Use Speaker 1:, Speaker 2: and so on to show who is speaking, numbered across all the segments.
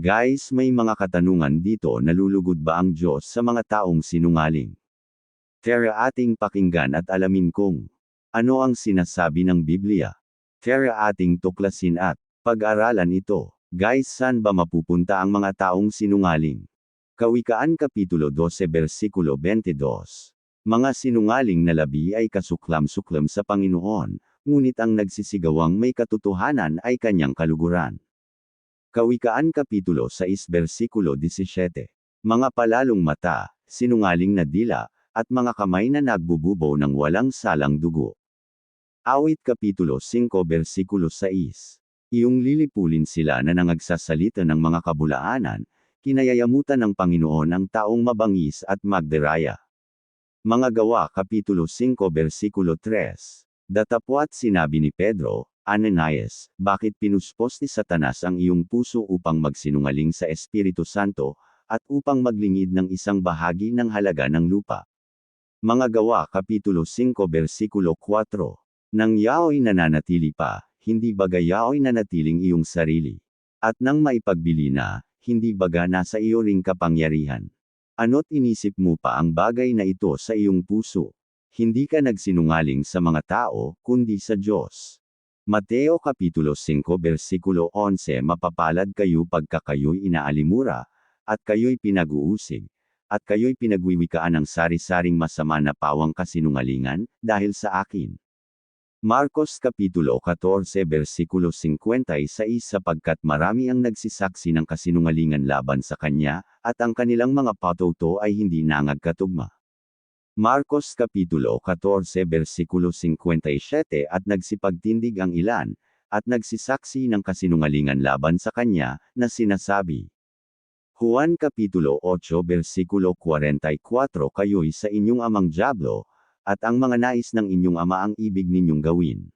Speaker 1: Guys, may mga katanungan dito nalulugod ba ang Diyos sa mga taong sinungaling? Tara ating pakinggan at alamin kung ano ang sinasabi ng Biblia. Tara ating tuklasin at pag-aralan ito. Guys, saan ba mapupunta ang mga taong sinungaling? Kawikaan Kapitulo 12 Versikulo 22 Mga sinungaling na labi ay kasuklam-suklam sa Panginoon, ngunit ang nagsisigawang may katotohanan ay kanyang kaluguran. Kawikaan Kapitulo 6 Versikulo 17 Mga palalong mata, sinungaling na dila, at mga kamay na nagbububo ng walang salang dugo. Awit Kapitulo 5 Versikulo 6 Iyong lilipulin sila na nangagsasalita ng mga kabulaanan, kinayayamutan ng Panginoon ang taong mabangis at magderaya. Mga gawa Kapitulo 5 Versikulo 3 Datapwat sinabi ni Pedro, Ananias, bakit pinuspos ni Satanas ang iyong puso upang magsinungaling sa Espiritu Santo, at upang maglingid ng isang bahagi ng halaga ng lupa? Mga gawa Kapitulo 5 Versikulo 4 Nang yao'y nananatili pa, hindi baga yao'y nanatiling iyong sarili. At nang maipagbili na, hindi baga nasa iyo ring kapangyarihan. Ano't inisip mo pa ang bagay na ito sa iyong puso? Hindi ka nagsinungaling sa mga tao, kundi sa Diyos. Mateo Kapitulo 5 Versikulo 11 Mapapalad kayo pagka kayo'y inaalimura, at kayo'y pinag-uusig, at kayo'y pinagwiwikaan ng sari-saring masama na pawang kasinungalingan, dahil sa akin. Marcos Kapitulo 14 Versikulo 56 Sapagkat marami ang nagsisaksi ng kasinungalingan laban sa kanya, at ang kanilang mga patuto ay hindi nangagkatugma. Marcos Kapitulo 14 Versikulo 57 At nagsipagtindig ang ilan, at nagsisaksi ng kasinungalingan laban sa kanya, na sinasabi. Juan Kapitulo 8 Versikulo 44 Kayo'y sa inyong amang Diablo, at ang mga nais ng inyong ama ang ibig ninyong gawin.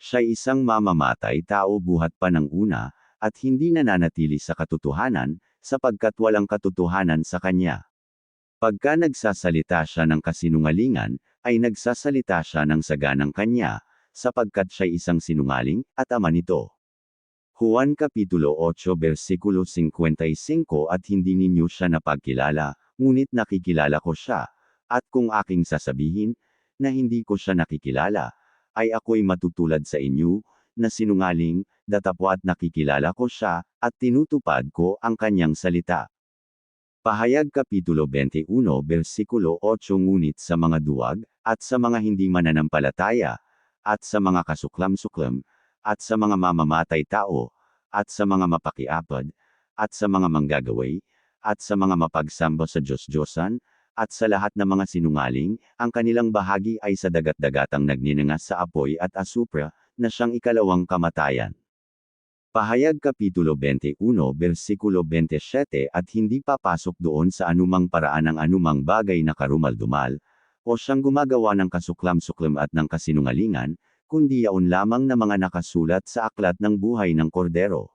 Speaker 1: Siya'y isang mamamatay tao buhat pa ng una, at hindi nananatili sa katotohanan, sapagkat walang katotohanan sa kanya. Pagka nagsasalita siya ng kasinungalingan, ay nagsasalita siya ng saganang kanya, sapagkat siya'y isang sinungaling, at ama nito. Juan Kapitulo 8 Versikulo 55 At hindi ninyo siya napagkilala, ngunit nakikilala ko siya, at kung aking sasabihin, na hindi ko siya nakikilala, ay ako'y matutulad sa inyo, na sinungaling, datapwat nakikilala ko siya, at tinutupad ko ang kanyang salita. Pahayag Kapitulo 21 Versikulo 8 Ngunit sa mga duwag, at sa mga hindi mananampalataya, at sa mga kasuklam-suklam, at sa mga mamamatay tao, at sa mga mapakiapad, at sa mga manggagaway, at sa mga mapagsamba sa Diyos-Diyosan, at sa lahat ng mga sinungaling, ang kanilang bahagi ay sa dagat-dagatang nagninangas sa apoy at asupra, na siyang ikalawang kamatayan. Pahayag Kapitulo 21 Versikulo 27 At hindi papasok doon sa anumang paraan ang anumang bagay na karumal-dumal, o siyang gumagawa ng kasuklam-suklam at ng kasinungalingan, kundi yaon lamang na mga nakasulat sa aklat ng buhay ng kordero.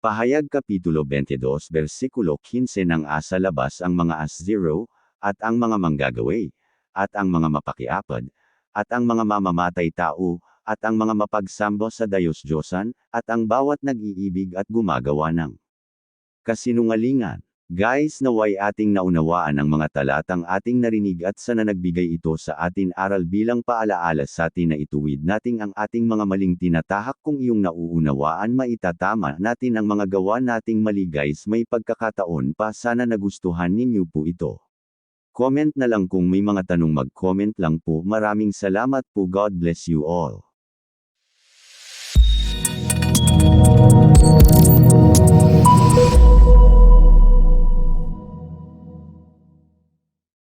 Speaker 1: Pahayag Kapitulo 22 Versikulo 15 Nang asa labas ang mga as-zero, at ang mga manggagaway, at ang mga mapakiapad, at ang mga mamamatay tao, at ang mga mapagsambo sa Diyos-Diyosan, at ang bawat nag-iibig at gumagawa ng kasinungalingan. Guys, naway ating naunawaan ang mga talatang ating narinig at sana nagbigay ito sa atin aral bilang paalaala sa atin na ituwid nating ang ating mga maling tinatahak kung iyong nauunawaan maitatama natin ang mga gawa nating mali guys may pagkakataon pa sana nagustuhan ninyo po ito. Comment na lang kung may mga tanong mag-comment lang po maraming salamat po God bless you all.